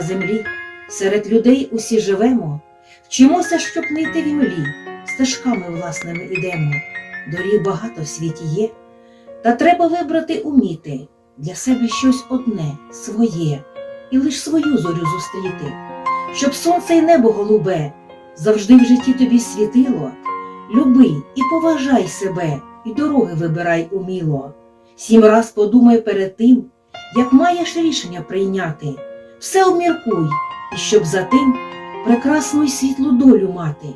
землі, серед людей усі живемо, вчимося, щоб не йти в імлі, стежками власними ідемо. Доріг багато в світі є, та треба вибрати уміти для себе щось одне, своє, і лиш свою зорю зустріти, щоб сонце й небо голубе. Завжди в житті тобі світило. Люби і поважай себе, і дороги вибирай уміло. Сім раз подумай перед тим, як маєш рішення прийняти, все обміркуй, і щоб за тим прекрасну й світлу долю мати.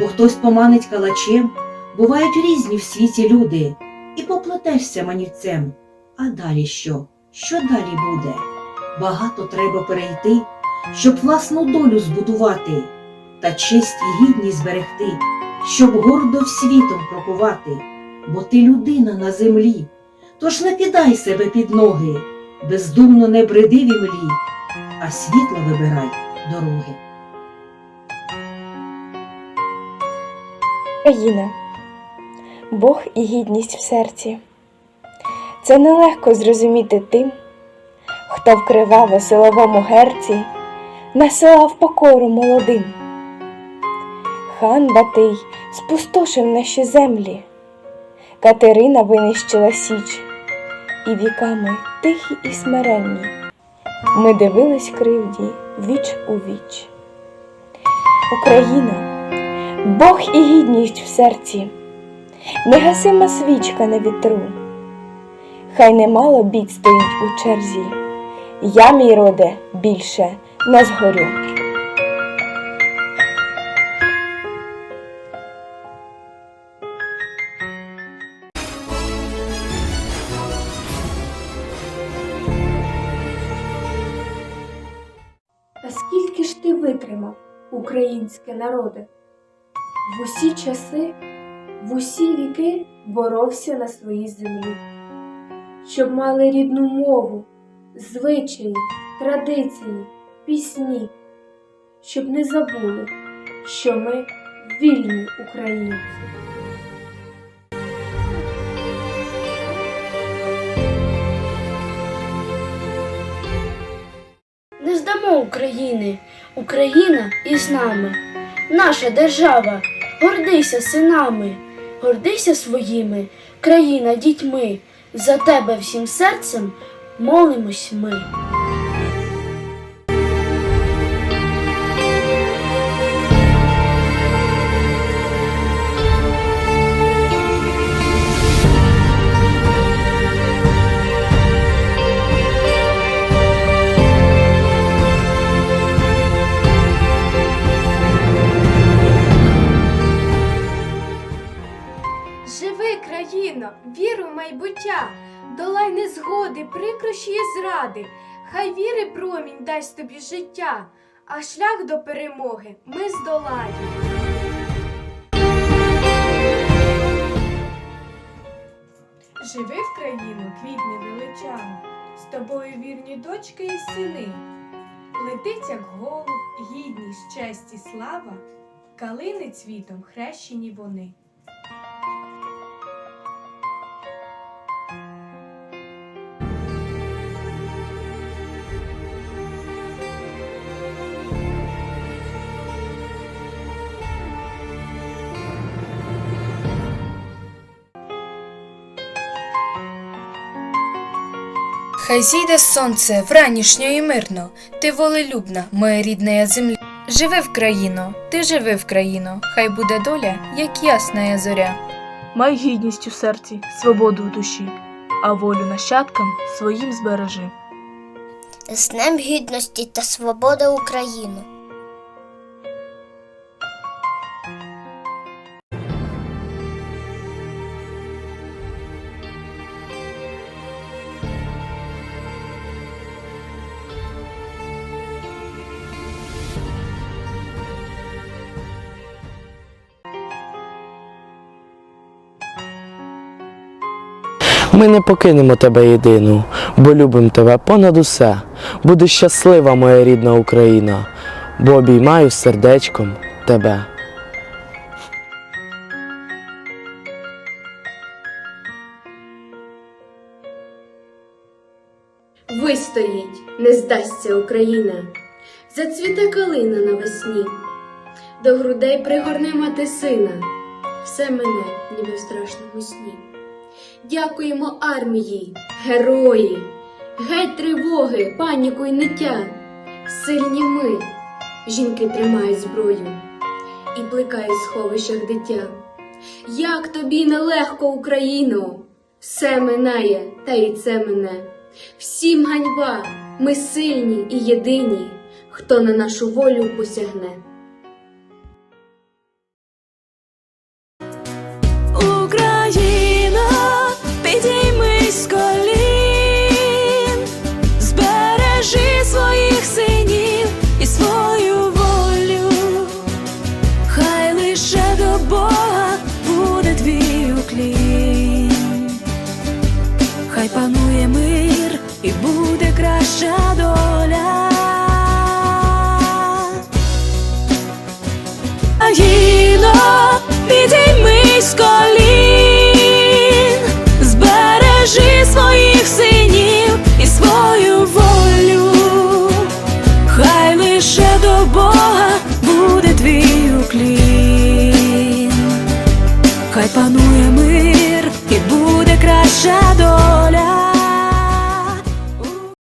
Бо хтось поманить калачем, бувають різні в світі люди, і поплетешся манівцем. А далі що? Що далі буде? Багато треба перейти, щоб власну долю збудувати, та честь і гідність зберегти, щоб гордо в світом крокувати, бо ти людина на землі. Тож не кидай себе під ноги, бездумно не бреди в імлі, а світло вибирай дороги. Країна, Бог і гідність в серці. Це нелегко зрозуміти тим, хто вкривав у силовому герці, насилав покору молодим. Хан Батий спустошив наші землі, Катерина винищила січ, і віками тихі і смиренні ми дивились кривді віч у віч. Україна, Бог і гідність в серці, негасима свічка на вітру. Хай немало бід стоїть у черзі, я, мій роде, більше не згорю. Скільки ж ти витримав, українське народе? В усі часи, в усі віки боровся на своїй землі, щоб мали рідну мову, звичаї, традиції, пісні, щоб не забули, що ми вільні українці. України, Україна із нами, наша держава, гордися синами, гордися своїми, країна дітьми, за тебе всім серцем молимось ми. Живи, країно, віру в майбуття, долай незгоди, прикрощі і зради, хай віри промінь дасть тобі життя, а шлях до перемоги ми здолаємо. Живи в країну, квітне величаво, з тобою вірні дочки і сини. Летить, як голуб, гідність, честь і слава, калини цвітом хрещені вони. Хай зійде сонце вранішньо і мирно, ти волелюбна, моя рідна земля. Живи в країно, ти живи в країно, хай буде доля, як ясна зоря. Май гідність у серці, свободу в душі, а волю нащадкам своїм збережи. з Днем Гідності та свобода Україну. Ми не покинемо тебе єдину, бо любимо тебе понад усе. Будеш щаслива, моя рідна Україна, бо обіймаю сердечком тебе. Вистоїть, не здасться Україна. зацвіте калина навесні, до грудей пригорне мати сина, все мене, ніби в страшному сні. Дякуємо армії, герої, геть тривоги, паніку й ниття. Сильні ми, жінки тримають зброю і плекають в сховищах дитя. Як тобі нелегко, Україно, все минає, та й це мене. Всім ганьба, ми сильні і єдині, хто на нашу волю посягне. Хай панує мир і буде краща доля. Країно, підіймись з колін, збережи своїх синів і свою волю, хай лише до Бога буде твій уклін, хай панує мир і буде краща доля.